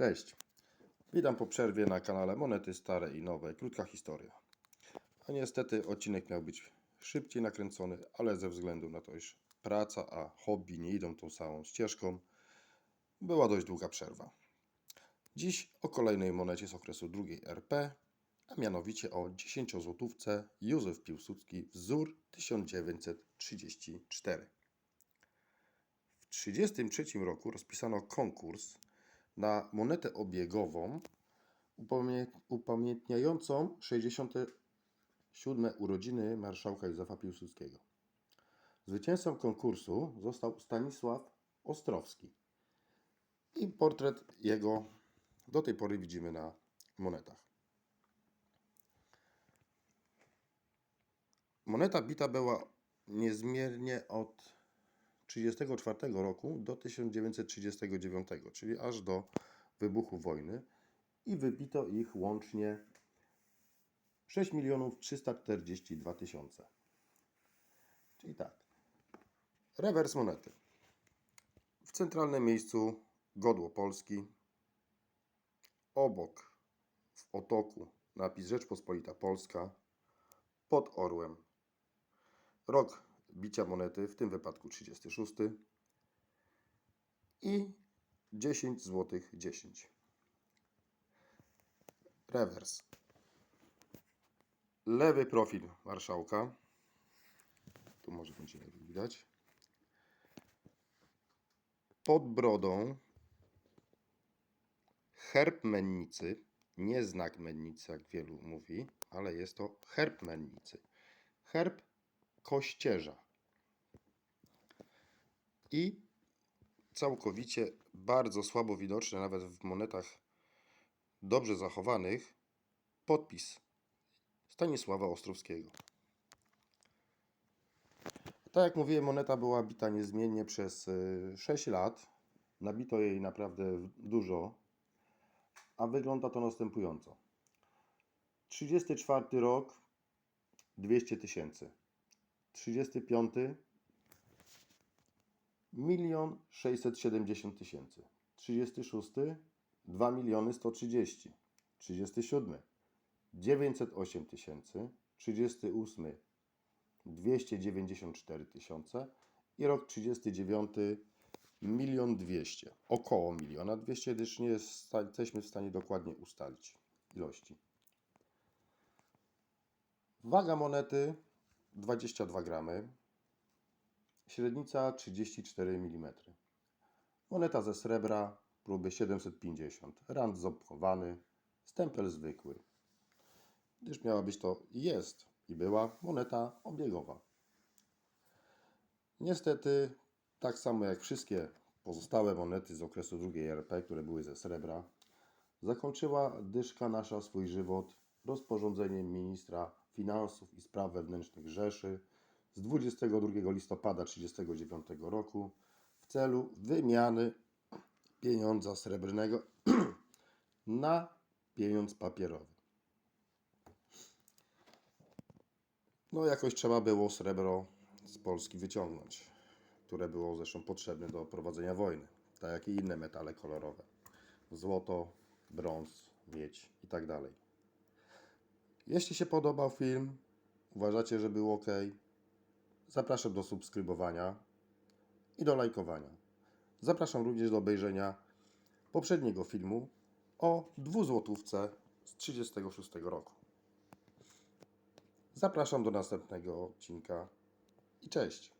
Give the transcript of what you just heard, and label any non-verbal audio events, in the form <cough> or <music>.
Cześć. Witam po przerwie na kanale Monety Stare i Nowe. Krótka historia. A niestety odcinek miał być szybciej nakręcony, ale ze względu na to, iż praca a hobby nie idą tą samą ścieżką, była dość długa przerwa. Dziś o kolejnej monecie z okresu II RP, a mianowicie o 10-złotówce Józef Piłsudski wzór 1934. W 1933 roku rozpisano konkurs na monetę obiegową upamię- upamiętniającą 67 urodziny marszałka Józefa Piłsudskiego. Zwycięzcą konkursu został Stanisław Ostrowski. I portret jego do tej pory widzimy na monetach. Moneta bita była niezmiernie od 1934 roku do 1939, czyli aż do wybuchu wojny i wybito ich łącznie 6 milionów 342 tysiące. Czyli tak. Rewers monety. W centralnym miejscu godło Polski. Obok w otoku napis Rzeczpospolita Polska. Pod orłem rok bicia monety, w tym wypadku 36 i 10 zł 10. Rewers. Lewy profil marszałka. Tu może będzie lepiej widać. Pod brodą herb mennicy. Nie znak mennicy, jak wielu mówi, ale jest to herb mennicy. Herb kościerza. I całkowicie bardzo słabo widoczny, nawet w monetach dobrze zachowanych, podpis Stanisława Ostrowskiego. Tak jak mówiłem, moneta była bita niezmiennie przez y, 6 lat. Nabito jej naprawdę dużo, a wygląda to następująco. 34 rok 200 tysięcy. 35 milion 670 tysięcy. 36 2 miliony 130. 37 908 tysięcy. 38 294 tysiące i rok 39 milion 200. Około miliona 200, gdyż nie jest- jesteśmy w stanie dokładnie ustalić ilości. Waga monety 22 gramy. Średnica 34 mm. Moneta ze srebra próby 750. Rand zopchowany. Stempel zwykły. Gdyż miała być to jest i była moneta obiegowa. Niestety, tak samo jak wszystkie pozostałe monety z okresu II RP, które były ze srebra, zakończyła dyszka nasza swój żywot rozporządzeniem ministra finansów i spraw wewnętrznych Rzeszy z 22 listopada 1939 roku w celu wymiany pieniądza srebrnego <clears throat> na pieniądz papierowy. No jakoś trzeba było srebro z Polski wyciągnąć, które było zresztą potrzebne do prowadzenia wojny, tak jak i inne metale kolorowe. Złoto, brąz, miedź i tak dalej. Jeśli się podobał film, uważacie, że był ok, zapraszam do subskrybowania i do lajkowania. Zapraszam również do obejrzenia poprzedniego filmu o dwuzłotówce z 36 roku. Zapraszam do następnego odcinka i cześć.